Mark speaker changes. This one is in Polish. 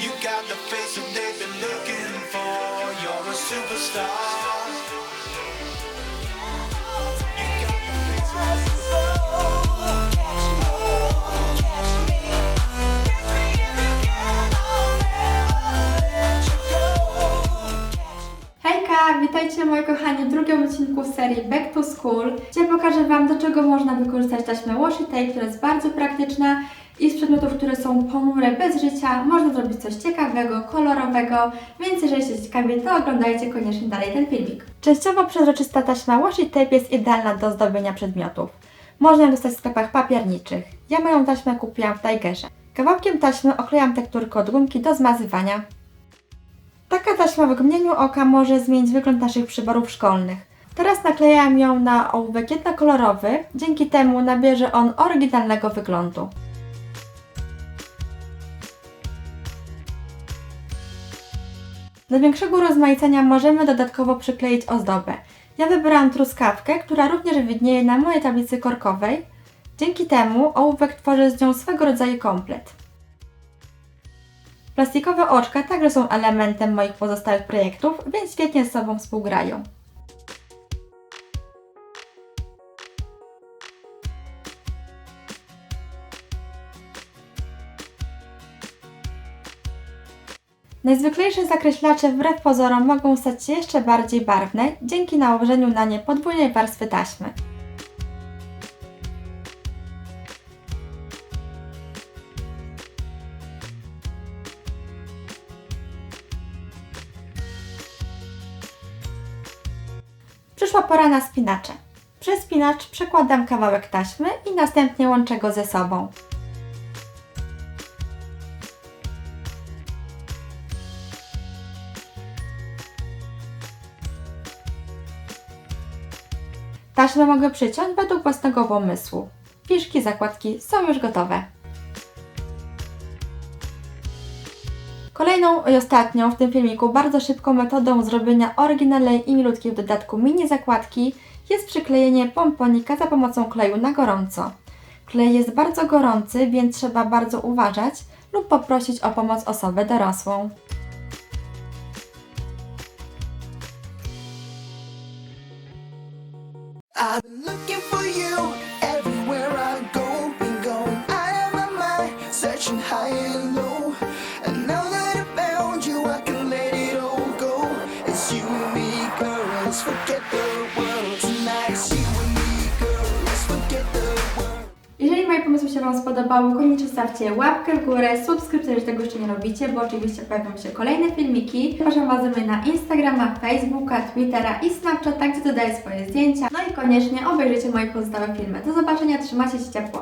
Speaker 1: You got the face that they've been looking for. You're a superstar.
Speaker 2: Witajcie moi kochani w drugim odcinku serii Back to School, gdzie pokażę Wam do czego można wykorzystać taśmę washi tape, która jest bardzo praktyczna i z przedmiotów, które są ponure, bez życia, można zrobić coś ciekawego, kolorowego, więc jeżeli jesteście ciekawi, to oglądajcie koniecznie dalej ten filmik. Częściowo przezroczysta taśma washi tape jest idealna do zdobienia przedmiotów. Można ją dostać w sklepach papierniczych. Ja moją taśmę kupiłam w Tigerze. Kawałkiem taśmy oklejam tekturkę od gumki do zmazywania. Taka taśma w mgnieniu oka może zmienić wygląd naszych przyborów szkolnych. Teraz naklejam ją na ołówek jednokolorowy, dzięki temu nabierze on oryginalnego wyglądu. Do większego rozmaicenia możemy dodatkowo przykleić ozdobę. Ja wybrałam truskawkę, która również widnieje na mojej tablicy korkowej. Dzięki temu ołówek tworzy z nią swego rodzaju komplet. Plastikowe oczka także są elementem moich pozostałych projektów, więc świetnie z sobą współgrają. Najzwyklejsze zakreślacze wbrew pozorom mogą stać się jeszcze bardziej barwne dzięki nałożeniu na nie podwójnej warstwy taśmy. Przyszła pora na spinacze. Przez spinacz przekładam kawałek taśmy i następnie łączę go ze sobą. Taśmę mogę przyciąć według własnego pomysłu. Fiszki, zakładki są już gotowe. Kolejną i ostatnią w tym filmiku bardzo szybką metodą zrobienia oryginalnej i milutkiej w dodatku mini zakładki jest przyklejenie pomponika za pomocą kleju na gorąco. Klej jest bardzo gorący, więc trzeba bardzo uważać lub poprosić o pomoc osobę dorosłą. Moje pomysły się Wam spodobały, koniecznie stawcie łapkę w górę, subskrypcję, jeżeli tego jeszcze nie robicie, bo oczywiście pojawią się kolejne filmiki. Zapraszam Was do mnie na Instagrama, Facebooka, Twittera i Snapchata, gdzie dodaję swoje zdjęcia. No i koniecznie obejrzyjcie moje pozostałe filmy. Do zobaczenia, trzymajcie się ciepło.